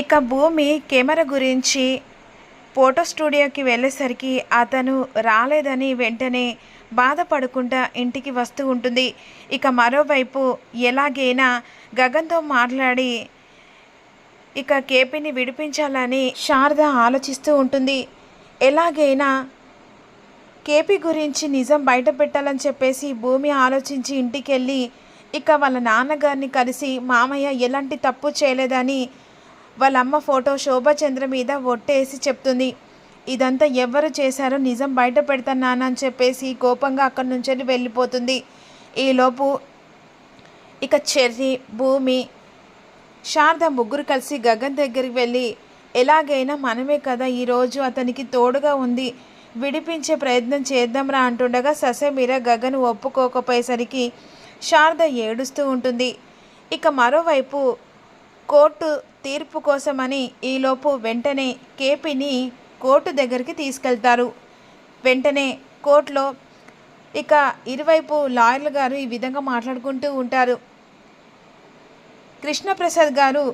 ఇక భూమి కెమెరా గురించి ఫోటో స్టూడియోకి వెళ్ళేసరికి అతను రాలేదని వెంటనే బాధపడకుండా ఇంటికి వస్తూ ఉంటుంది. ఇక మరోవైపు ఎలాగైనా గగన్తో మాట్లాడి ఇక కేపీని విడిపించాలని శారద ఆలోచిస్తూ ఉంటుంది. ఎలాగైనా కేపీ గురించి నిజం బయట పెట్టాలని చెప్పేసి భూమి ఆలోచించి ఇంటికి వెళ్ళి ఇక వాళ్ళ నాన్నగారిని కలిసి మామయ్య ఎలాంటి తప్పు చేయలేదని వాళ్ళ అమ్మ ఫోటో శోభాచంద్ర మీద ఒట్టేసి చెప్తుంది ఇదంతా ఎవరు చేశారో నిజం బయట పెడతాను అని చెప్పేసి కోపంగా అక్కడి నుంచి వెళ్ళిపోతుంది. ఈలోపు ఇక చెర్రి భూమి శారద ముగ్గురు కలిసి గగన్ దగ్గరికి వెళ్ళి ఎలాగైనా మనమే కదా ఈరోజు అతనికి తోడుగా ఉంది విడిపించే ప్రయత్నం చేద్దాంరా అంటుండగా ససమీర గగన్ ఒప్పుకోకపోయేసరికి శారద ఏడుస్తూ ఉంటుంది. ఇక మరోవైపు కోర్టు తీర్పు కోసమని ఈలోపు వెంటనే కేపీని కోర్టు దగ్గరికి తీసుకెళ్తారు. వెంటనే కోర్టులో ఇక ఇరువైపు లాయర్లు గారు ఈ విధంగా మాట్లాడుకుంటూ ఉంటారు. కృష్ణప్రసాద్ గారు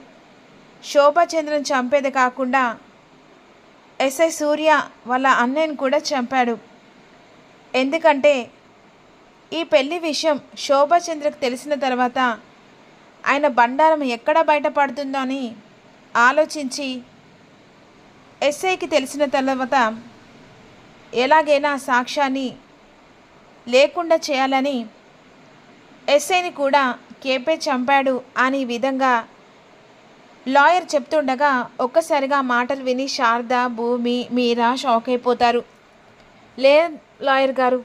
శోభాచంద్రన్ చంపేది కాకుండా ఎస్ఐ సూర్య వాళ్ళ అన్నయ్యను కూడా చంపాడు. ఎందుకంటే ఈ పెళ్ళి విషయం శోభాచంద్రకు తెలిసిన తర్వాత ఆయన బండారం ఎక్కడ బయటపడుతుందో అని ఆలోచించి ఎస్ఐకి తెలిసిన తర్వాత ఎలాగైనా సాక్ష్యాన్ని లేకుండా చేయాలని ఎస్ఐని కూడా కేపే చంపాడు అని విధంగా లాయర్ చెప్తుండగా ఒక్కసారిగా మాటలు విని శారద భూమి మీరా షాక్ అయిపోతారు. లే లాయర్ గారు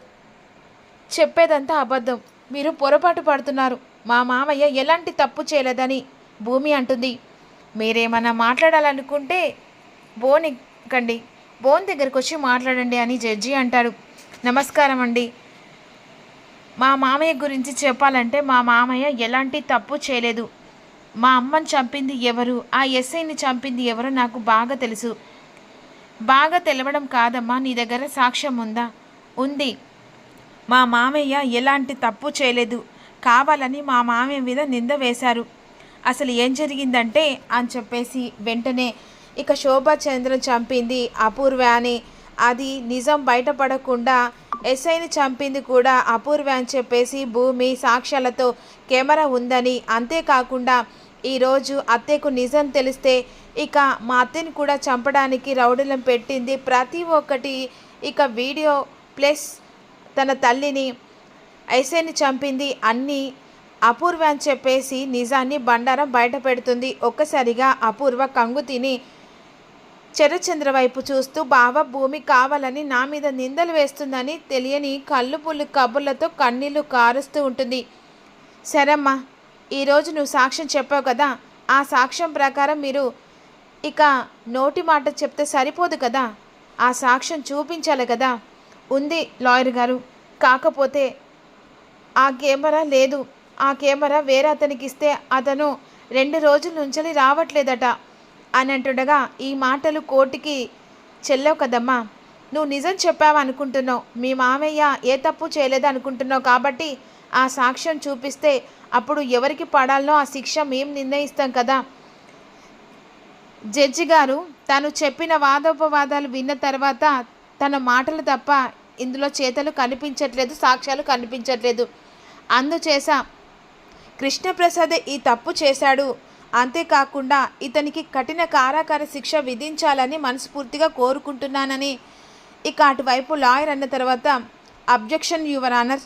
చెప్పేదంతా అబద్ధం. మీరు పొరపాటు పడుతున్నారు. మా మామయ్య ఎలాంటి తప్పు చేయలేదని భూమి అంటుంది. మీరేమన్నా మాట్లాడాలనుకుంటే బోన్ ఎక్కండి బోన్ దగ్గరకు వచ్చి మాట్లాడండి అని జడ్జి అంటారు నమస్కారం అండి మా మామయ్య గురించి చెప్పాలంటే మా మామయ్య ఎలాంటి తప్పు చేయలేదు. మా అమ్మని చంపింది ఎవరు ఆ ఎస్ఐని చంపింది ఎవరు నాకు బాగా తెలుసు. బాగా తెలవడం కాదమ్మా నీ దగ్గర సాక్ష్యం ఉందా? ఉంది. మా మామయ్య ఎలాంటి తప్పు చేయలేదు. కావాలని మా మామయ్య మీద నింద వేశారు. అసలు ఏం జరిగిందంటే అని చెప్పేసి వెంటనే ఇక శోభాచంద్ర చంపింది అపూర్వ అని. అది నిజం బయటపడకుండా ఎస్ఐని చంపింది కూడా అపూర్వ అని చెప్పేసి భూమి సాక్ష్యాలతో కెమెరా ఉందని. అంతేకాకుండా ఈరోజు అత్తయ్యకు నిజం తెలిస్తే ఇక మా అత్తని కూడా చంపడానికి రౌడీలను పెట్టింది ప్రతి ఒక్కటి. ఇక వీడియో ప్లస్ తన తల్లిని ఐసేని చంపింది అన్నీ అపూర్వ అని చెప్పేసి నిజాన్ని బండారం బయట పెడుతుంది. ఒక్కసారిగా అపూర్వ కంగు తిని చెరచంద్ర వైపు చూస్తూ బావ భూమి కావాలని నా మీద నిందలు వేస్తుందని తెలియని కళ్ళు పుల్లు కబుర్లతో కన్నీళ్ళు కారుస్తూ ఉంటుంది. సరేమ్మా ఈరోజు నువ్వు సాక్ష్యం చెప్పావు కదా ఆ సాక్ష్యం ప్రకారం మీరు ఇక నోటి మాట చెప్తే సరిపోదు కదా ఆ సాక్ష్యం చూపించాలి కదా ఉంది లాయర్ గారు. కాకపోతే ఆ కెమెరా లేదు. ఆ కెమెరా వేరే అతనికి ఇస్తే అతను రెండు రోజుల నుంచి రావట్లేదట. అని అంటుండగా ఈ మాటలు కోర్టుకి చెల్లవు కదమ్మా. నువ్వు నిజం చెప్పావు అనుకుంటున్నావు. మీ మామయ్య ఏ తప్పు చేయలేదు అనుకుంటున్నావు కాబట్టి ఆ సాక్ష్యం చూపిస్తే అప్పుడు ఎవరికి పడాలనో ఆ శిక్ష మేము నిర్ణయిస్తాం కదా. జడ్జి గారు తను చెప్పిన వాదోపవాదాలు విన్న తర్వాత తన మాటలు తప్ప ఇందులో చేతలు కనిపించట్లేదు సాక్ష్యాలు కనిపించట్లేదు. అందుచేసా కృష్ణప్రసాద్ ఈ తప్పు చేశాడు. అంతేకాకుండా ఇతనికి కఠిన కారాకార శిక్ష విధించాలని మనస్ఫూర్తిగా కోరుకుంటున్నానని. ఇక అటువైపు లాయర్ అన్న తర్వాత అబ్జెక్షన్ యువర్ ఆనర్.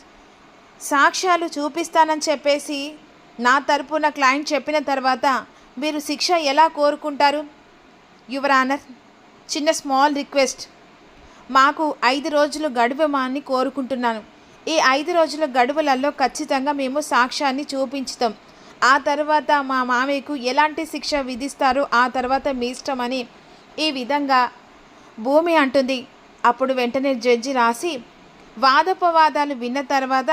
సాక్ష్యాలు చూపిస్తానని చెప్పేసి నా తరపున క్లయింట్ చెప్పిన తర్వాత మీరు శిక్ష ఎలా కోరుకుంటారు? యువర్ ఆనర్ చిన్న స్మాల్ రిక్వెస్ట్. మాకు ఐదు రోజులు గడువమని కోరుకుంటున్నాను. ఈ ఐదు రోజుల గడువులలో ఖచ్చితంగా మేము సాక్ష్యాన్ని చూపించుతాం. ఆ తర్వాత మా మామయ్యకు ఎలాంటి శిక్ష విధిస్తారో ఆ తర్వాత మీ ఇష్టమని ఈ విధంగా భూమి అంటుంది. అప్పుడు వెంటనే జడ్జి రాసి వాదోపవాదాలు విన్న తర్వాత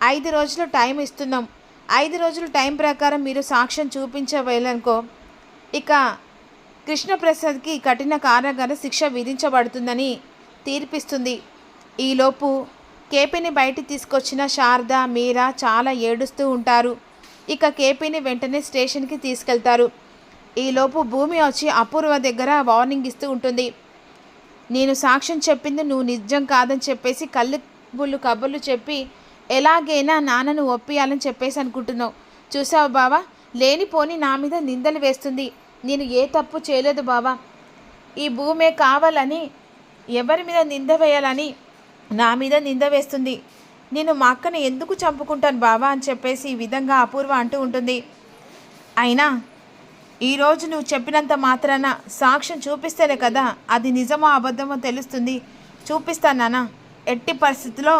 ఐదు రోజులు టైం ఇస్తున్నాం. ఐదు రోజులు టైం ప్రకారం మీరు సాక్ష్యం చూపించవేయాలనుకో ఇక కృష్ణప్రసాద్కి కఠిన కారాగార శిక్ష విధించబడుతుందని తీర్పిస్తుంది. ఈలోపు కేపీని బయట తీసుకొచ్చిన శారద మీరా చాలా ఏడుస్తూ ఉంటారు. ఇక కేపీని వెంటనే స్టేషన్కి తీసుకెళ్తారు. ఈలోపు భూమి వచ్చి అపూర్వ దగ్గర వార్నింగ్ ఇస్తూ ఉంటుంది. నేను సాక్ష్యం చెప్పింది నువ్వు నిజం కాదని చెప్పేసి కళ్ళు బుల్లు కబుర్లు చెప్పి ఎలాగైనా నాన్నను ఒప్పియాలని చెప్పేసి అనుకుంటున్నావు. చూసావు బావా? లేనిపోని నా మీద నిందలు వేస్తుంది. నేను ఏ తప్పు చేయలేదు బావా. ఈ భూమే కావాలని ఎవరి మీద నింద వేయాలని నా మీద నింద వేస్తుంది. నేను మా అక్కని ఎందుకు చంపుకుంటాను బావా అని చెప్పేసి ఈ విధంగా అపూర్వ అంటూ ఉంటుంది. అయినా ఈరోజు నువ్వు చెప్పినంత మాత్రాన సాక్ష్యం చూపిస్తేనే కదా అది నిజమో అబద్ధమో తెలుస్తుంది. చూపిస్తానా ఎట్టి పరిస్థితిలో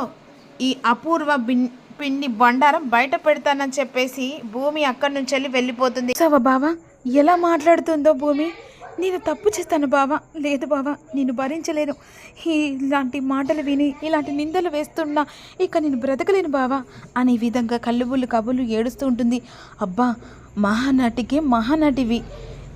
ఈ అపూర్వ బిన్ పిండి బండారం బయట పెడతానని చెప్పేసి భూమి అక్కడి నుంచి వెళ్ళి వెళ్ళిపోతుంది. సవ బావా? ఎలా మాట్లాడుతుందో భూమి? నేను తప్పు చేస్తాను బావా. లేదు బావా నేను భరించలేను. ఇలాంటి మాటలు విని ఇలాంటి నిందలు వేస్తున్నా ఇక నేను బ్రతకలేను బావా అనే విధంగా కళ్ళుబుల్లు కబుర్లు ఏడుస్తూ ఉంటుంది. అబ్బా మహానటికే మహానటివి.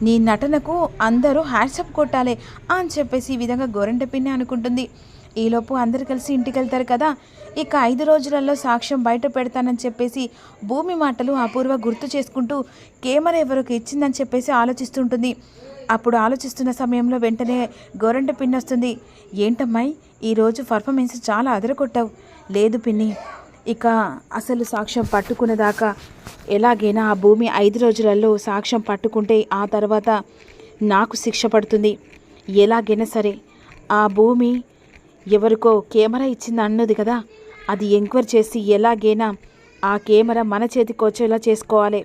నీ నటనకు అందరూ హ్యాట్సప్ కొట్టాలి అని చెప్పేసి ఈ విధంగా గోరంట పిన్ని అనుకుంటుంది. ఈలోపు అందరు కలిసి ఇంటికి వెళ్తారు కదా. ఇక ఐదు రోజులలో సాక్ష్యం బయట పెడతానని చెప్పేసి భూమి మాటలు అపూర్వ గుర్తు చేసుకుంటూ కెమెరా ఎవరికి ఇచ్చిందని చెప్పేసి ఆలోచిస్తుంటుంది. అప్పుడు ఆలోచిస్తున్న సమయంలో వెంటనే గోరంట పిన్ని వస్తుంది. ఏంటమ్మాయి? ఈరోజు పర్ఫార్మెన్స్ చాలా అదరకొట్టావు లేదు పిన్ని. ఇక అసలు సాక్ష్యం పట్టుకునేదాకా ఎలాగైనా ఆ భూమి ఐదు రోజులలో సాక్ష్యం పట్టుకుంటే ఆ తర్వాత నాకు శిక్ష పడుతుంది. ఎలాగైనా సరే ఆ భూమి ఎవరికో కెమెరా ఇచ్చింది అన్నది కదా. అది ఎంక్వైరీ చేసి ఎలాగైనా ఆ కెమెరా మన చేతికి వచ్చేలా చేసుకోవాలి.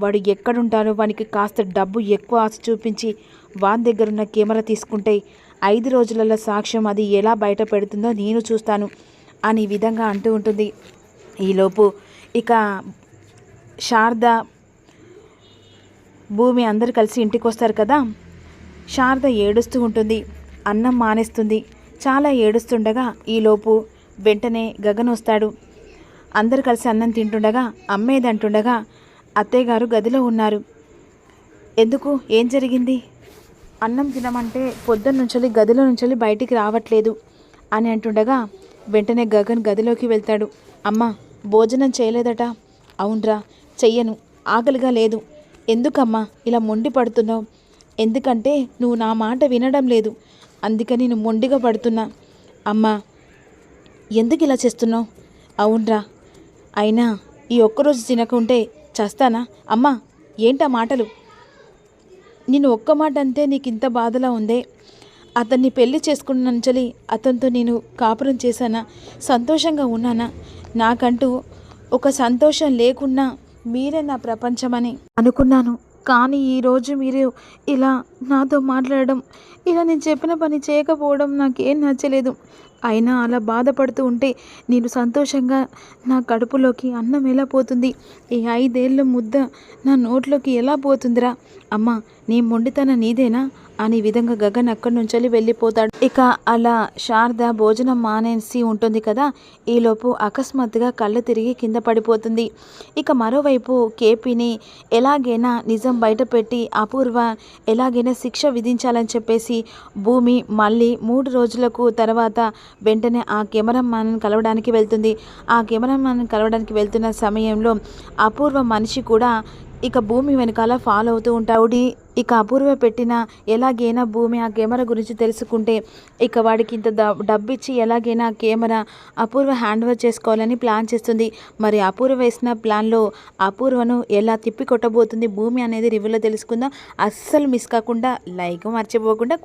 వాడు ఎక్కడుంటానో వానికి కాస్త డబ్బు ఎక్కువ ఆశ చూపించి వాని దగ్గర ఉన్న కెమెరా తీసుకుంటే ఐదు రోజులలో సాక్ష్యం అది ఎలా బయట పెడుతుందో నేను చూస్తాను అని విధంగా అంటూ ఉంటుంది. ఈలోపు ఇక శారద భూమి అందరు కలిసి ఇంటికి వస్తారు కదా? శారద ఏడుస్తూ ఉంటుంది. అన్నం మానేస్తుంది. చాలా ఏడుస్తుండగా ఈలోపు వెంటనే గగన్ వస్తాడు. అందరు కలిసి అన్నం తింటుండగా అమ్మేదంటుండగా అత్తయ్యగారు గదిలో ఉన్నారు. ఎందుకు? ఏం జరిగింది? అన్నం తినమంటే పొద్దున్నుంచి గదిలో నుంచి బయటికి రావట్లేదు అని అంటుండగా వెంటనే గగన్ గదిలోకి వెళ్తాడు. అమ్మ భోజనం చేయలేదట. అవునరా చెయ్యను. ఆకలిగా లేదు. ఎందుకమ్మా ఇలా మొండి పడుతున్నావు? ఎందుకంటే నువ్వు నా మాట వినడం లేదు. అందుకని నేను మొండిగా పడుతున్నా. అమ్మా ఎందుకు ఇలా చేస్తున్నావు? అవునరా అయినా ఈ ఒక్కరోజు తినకుంటే చస్తానా? అమ్మా ఏంటా మాటలు? నేను ఒక్క మాట అంతే నీకు ఇంత బాధలా ఉందే. అతన్ని పెళ్ళి చేసుకున్నంచలి అతనితో నేను కాపురం చేశానా? సంతోషంగా ఉన్నానా? నాకంటూ ఒక సంతోషం లేకున్నా మీరే నా ప్రపంచమని అనుకున్నాను. కానీ ఈరోజు మీరు ఇలా నాతో మాట్లాడడం ఇలా నేను చెప్పిన పని చేయకపోవడం నాకేం నచ్చలేదు. అయినా అలా బాధపడుతూ ఉంటే నేను సంతోషంగా నా కడుపులోకి అన్నం ఎలా పోతుంది? ఈ ఐదేళ్ళ ముద్ద నా నోట్లోకి ఎలా పోతుందిరా? అమ్మా నీ మొండితన నీదేనా? అనే విధంగా గగన్ అక్కడి నుంచి వెళ్ళిపోతాడు. ఇక అలా శారద భోజనం మానేసి ఉంటుంది కదా ఈలోపు అకస్మాత్తుగా కళ్ళు తిరిగి కింద పడిపోతుంది. ఇక మరోవైపు కేపీని ఎలాగైనా నిజం బయటపెట్టి అపూర్వ ఎలాగైనా శిక్ష విధించాలని చెప్పేసి భూమి మళ్ళీ మూడు రోజులకు తర్వాత వెంటనే ఆ కెమెరామ్యాన్ కలవడానికి వెళ్తుంది. ఆ కెమెరామ్యాన్ కలవడానికి వెళ్తున్న సమయంలో అపూర్వ మనిషి కూడా ఇక భూమి వెనకాల ఫాలో అవుతూ ఉంటావుడి ఇక అపూర్వ పెట్టిన ఎలాగైనా భూమి ఆ కెమెరా గురించి తెలుసుకుంటే ఇక వాడికి ఇంత డబ్బు ఇచ్చి ఎలాగైనా ఆ కెమెరా అపూర్వ హ్యాండ్ ఓవర్ చేసుకోవాలని ప్లాన్ చేస్తుంది. మరి అపూర్వ వేసిన ప్లాన్లో అపూర్వను ఎలా తిప్పి కొట్టబోతుంది? భూమి అనేది రివ్యూలో తెలుసుకుందాం. అస్సలు మిస్ కాకుండా లైక్ మర్చిపోకుండా